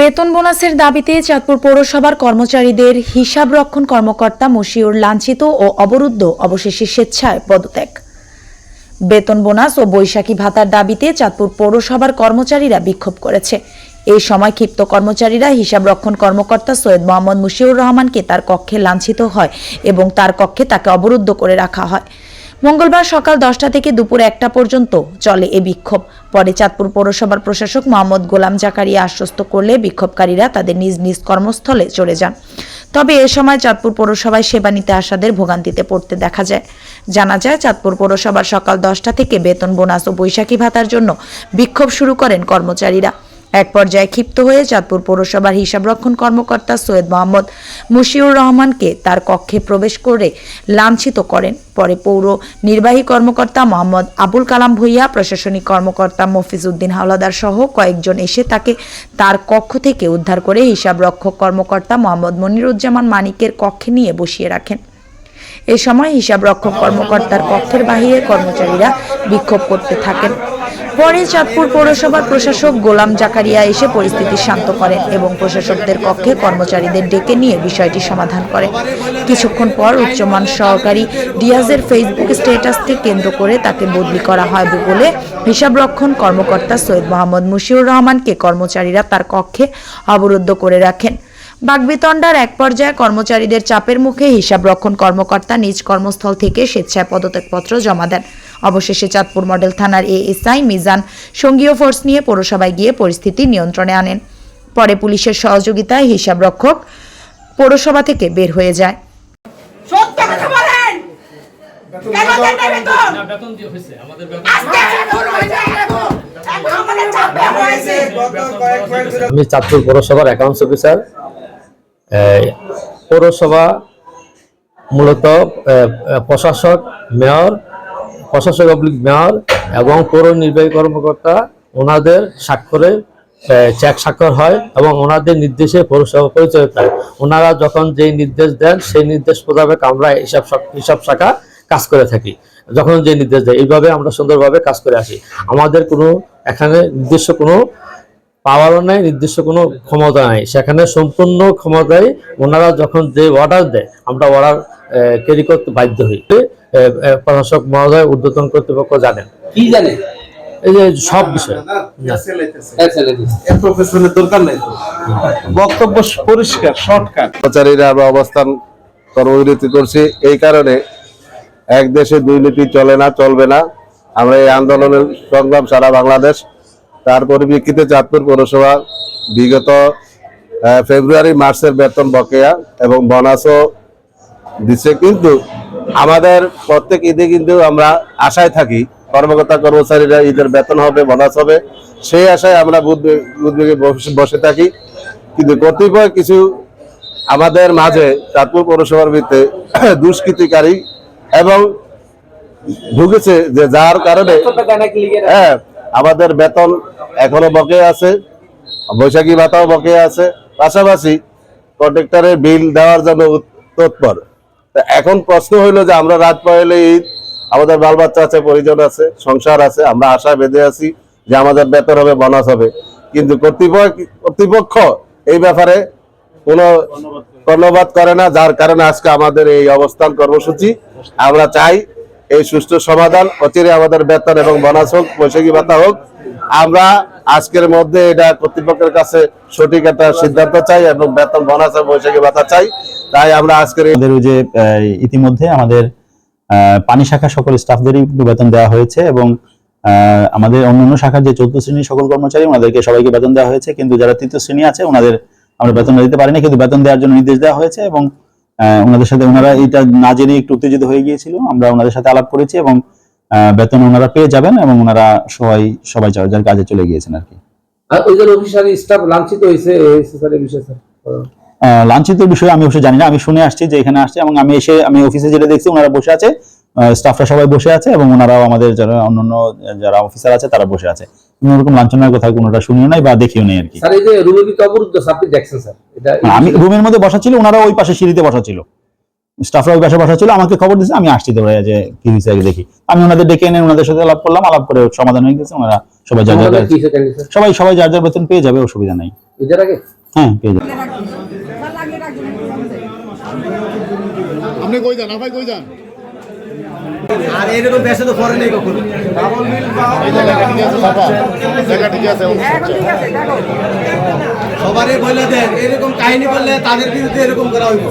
বেতন বোনাসের দাবিতে চাঁদপুর পৌরসভার কর্মচারীদের হিসাব রক্ষণ কর্মকর্তা মশিউর লাঞ্ছিত ও অবরুদ্ধ অবশেষে স্বেচ্ছায় পদত্যাগ। বেতন বোনাস ও বৈশাখী ভাতার দাবিতে চাঁদপুর পৌরসভার কর্মচারীরা বিক্ষোভ করেছে। এই সময় ক্ষিপ্ত কর্মচারীরা হিসাব রক্ষণ কর্মকর্তা সৈয়দ মোহাম্মদ মুশিউর রহমানকে তার কক্ষে লাঞ্ছিত হয় এবং তার কক্ষে তাকে অবরুদ্ধ করে রাখা হয়। মঙ্গলবার সকাল দশটা থেকে দুপুর একটা পর্যন্ত চলে এ বিক্ষোভ। পরে চাঁদপুর পৌরসভার প্রশাসক মোহাম্মদ গোলাম জাকারিয়া আশ্বস্ত করলে বিক্ষোভকারীরা তাদের নিজ নিজ কর্মস্থলে চলে যান। তবে এ সময় চাঁদপুর পৌরসভায় সেবা নিতে আসাদের ভোগান্তিতে পড়তে দেখা যায়। জানা যায়, চাঁদপুর পৌরসভার সকাল দশটা থেকে বেতন, বোনাস ও বৈশাখী ভাতার জন্য বিক্ষোভ শুরু করেন কর্মচারীরা। এক পর্যায়ে ক্ষিপ্ত হয়ে চাঁদপুর পৌরসভার হিসাবরক্ষণ কর্মকর্তা সৈয়দ মোহাম্মদ মুশিউর রহমানকে তার কক্ষে প্রবেশ করে লাঞ্ছিত করেন। পরে পৌর নির্বাহী কর্মকর্তা মোহাম্মদ আবুল কালাম ভুইয়া, প্রশাসনিক কর্মকর্তা মফিজ উদ্দিন হাওলাদার সহ কয়েকজন এসে তাকে তার কক্ষ থেকে উদ্ধার করে হিসাবরক্ষক কর্মকর্তা মোহাম্মদ মনিরুজ্জামান মানিকের কক্ষে নিয়ে বসিয়ে রাখেন। এ সময় হিসাবরক্ষক কর্মকর্তার কক্ষের বাহিরে কর্মচারীরা বিক্ষোভ করতে থাকেন। পরে চাঁদপুর পৌরসভার প্রশাসক গোলাম জাকারিয়া এসে পরিস্থিতি শান্ত করেন এবং প্রশাসকদের কক্ষে কর্মচারীদের ডেকে নিয়ে বিষয়টি সমাধান করেন কিছুক্ষণ পর উচ্চমান সহকারী ডিয়াজের ফেসবুক স্ট্যাটাসকে কেন্দ্র করে তাকে বদলি করা হয় বলে হিসাবরক্ষণ কর্মকর্তা সৈয়দ মোহাম্মদ মুশিউর রহমানকে কর্মচারীরা তার কক্ষে অবরুদ্ধ করে রাখেন। বাগবিতণ্ডার এক পর্যায়ে কর্মচারীদের চাপের মুখে হিসাব রক্ষণ কর্মকর্তা নিজ কর্মস্থল থেকে স্বেচ্ছায় পদত্যাগপত্র জমা দেন। অবশেষে চাঁদপুর মডেল থানার এএসআই মিজান সঙ্গীয় ফোর্স নিয়ে পৌরসভায় গিয়ে পরিস্থিতি নিয়ন্ত্রণে আনেন। পরে পুলিশের সহযোগিতায় হিসাব রক্ষক পৌরসভা থেকে বের হয়ে যায়। আমি চাঁদপুর পৌরসভার অ্যাকাউন্টস অফিসার পৌরসভা মূলত প্রশাসক, মেয়র, প্রশাসক অবলিক মেয়র এবং পৌর নির্বাহী কর্মকর্তা, ওনাদের স্বাক্ষরে চেক স্বাক্ষর হয় এবং ওনাদের নির্দেশে পৌরসভা পরিচালিত হয়। ওনারা যখন যেই নির্দেশ দেন, সেই নির্দেশ মোতাবেক আমরা শাখ- হিসাব শাখা কাজ করে থাকি। যখন যে নির্দেশ দেয়, এইভাবে আমরা সুন্দরভাবে কাজ করে আসি। আমাদের কোনো এখানে নির্দিষ্ট কোনো পাওয়ারও নেই নির্দিষ্ট কোনো ক্ষমতা নাই। সেখানে সম্পূর্ণ ক্ষমতায় ওনারা যখন যে অর্ডার দেয় আমরা অর্ডার ক্যারি করতে বাধ্য হই। প্রশাসক মহোদয় ঊর্ধ্বতন কর্তৃপক্ষ জানেন। কি জানে? এই যে সব বিষয়। দরকার নাই বক্তব্য পরিষ্কার শর্টকাট কর্মচারীরা আমরা অবস্থান কর্মবিরতি করছি। এই কারণে এক দেশে দুই নীতি চলে না চলবে না। আমরা এই আন্দোলনের সংগ্রাম সারা বাংলাদেশ তার পরিপ্রেক্ষিতে চাঁদপুর পৌরসভা বিগত ফেব্রুয়ারি মার্চের বেতন বকেয়া এবং বোনাসও দিচ্ছে। কিন্তু আমাদের প্রত্যেক ঈদে কিন্তু আমরা আশায় থাকি কর্মকর্তা কর্মচারীরা ঈদের বেতন হবে বোনাস হবে সেই আশায় আমরা উদ্বেগে বসে- বসে থাকি। কিন্তু কতিপয় কিছু আমাদের মাঝে চাঁদপুর পৌরসভার ভিতরে দুষ্কৃতিকারী এবং ঢুকেছে যে যার কারণে হ্যাঁ আমাদের বেতন এখনও বকে আছে, বৈশাখী ভাতাও বকে আছে, পাশাপাশি কন্ট্রাক্টরের বিল দেওয়ার জন্য তৎপর। তা এখন প্রশ্ন হইল যে আমরা রাত পাইলে ঈদ, আমাদের বাল বাচ্চা আছে, পরিজন আছে, সংসার আছে, আমরা আশা বেঁধে আছি যে আমাদের বেতন হবে, বোনাস হবে। কিন্তু কর্তৃপক্ষ কর্তৃপক্ষ এই ব্যাপারে কোনো কর্ণপাত করে না, যার কারণে আজকে আমাদের এই অবস্থান কর্মসূচি। আমরা চাই এই সুষ্ঠু সমাধান। অচিরে আমাদের বেতন এবং বোনাস হোক, বৈশাখী ভাতা হোক, আমরা আজকের মধ্যে এটা কর্তৃপক্ষের কাছে সঠিক একটা সিদ্ধান্ত চাই এবং বেতন বোনাস এবং বৈশাখী ভাতা চাই। তাই আমরা আজকের যে ইতিমধ্যে আমাদের পানি শাখা সকল স্টাফদেরই বেতন দেওয়া হয়েছে এবং আমাদের অন্যান্য শাখার যে চতুর্থ শ্রেণির সকল কর্মচারী, ওনাদেরকে সবাইকে বেতন দেওয়া হয়েছে। কিন্তু যারা তৃতীয় শ্রেণি আছে, ওনাদের আমরা বেতন দিতে পারিনি, কিন্তু বেতন দেওয়ার জন্য নির্দেশ দেওয়া হয়েছে এবং ওনাদের সাথে ওনারা এটা না জেনে একটু উত্তেজিত হয়ে গিয়েছিল। আমরা ওনাদের সাথে আলাপ করেছি এবং বেতন ওনারা পেয়ে যাবেন এবং ওনারা সবাই সবাই যার যার কাজে চলে গিয়েছেন আর কি। আর ওই যে অফিসার স্টাফ লাঞ্ছিত হয়েছে স্যার এই বিষয়ে আহ, লাঞ্ছিত বিষয়ে আমি অবশ্যই জানি না আমি শুনে আসছি যে এখানে আসছে এবং আমি এসে আমি অফিসে যেটা দেখছি ওনারা বসে আছে। স্টাফরা সবাই বসে আছে এবং ওনারাও আমাদের যারা অন্যান্য যারা অফিসার আছে তারা বসে আছে। কোনো রকম লাঞ্ছনার কথা কোনোটা শুনিও নাই বা দেখিও নাই আর কি। স্যার এই যে রুমে কিন্তু অবরুদ্ধ আপনি দেখছেন স্যার এটা আমি রুমের মধ্যে বসা ছিল ওনারা ওই পাশে সিঁড়িতে বসা ছিল। স্টাফরা ওই পাশে বসা ছিল আমাকে খবর দিয়েছে আমি আসছি যে কি হয়েছে আগে দেখি। আমি ওনাদের ডেকে এনে ওনাদের সাথে আলাপ করলাম আলাপ করে সমাধান হয়ে গেছে ওনারা সবাই যার যার সবাই সবাই যার যার বেতন পেয়ে যাবে অসুবিধা নাই। হ্যাঁ পেয়ে যাবে। আপনি কই যান? আপাই কই যান? আর এরকম বেশি তো পরে নেই কখনো। সবারই বলে দেন, এরকম কাহিনী করলে তাদের বিরুদ্ধে এরকম করা হইব।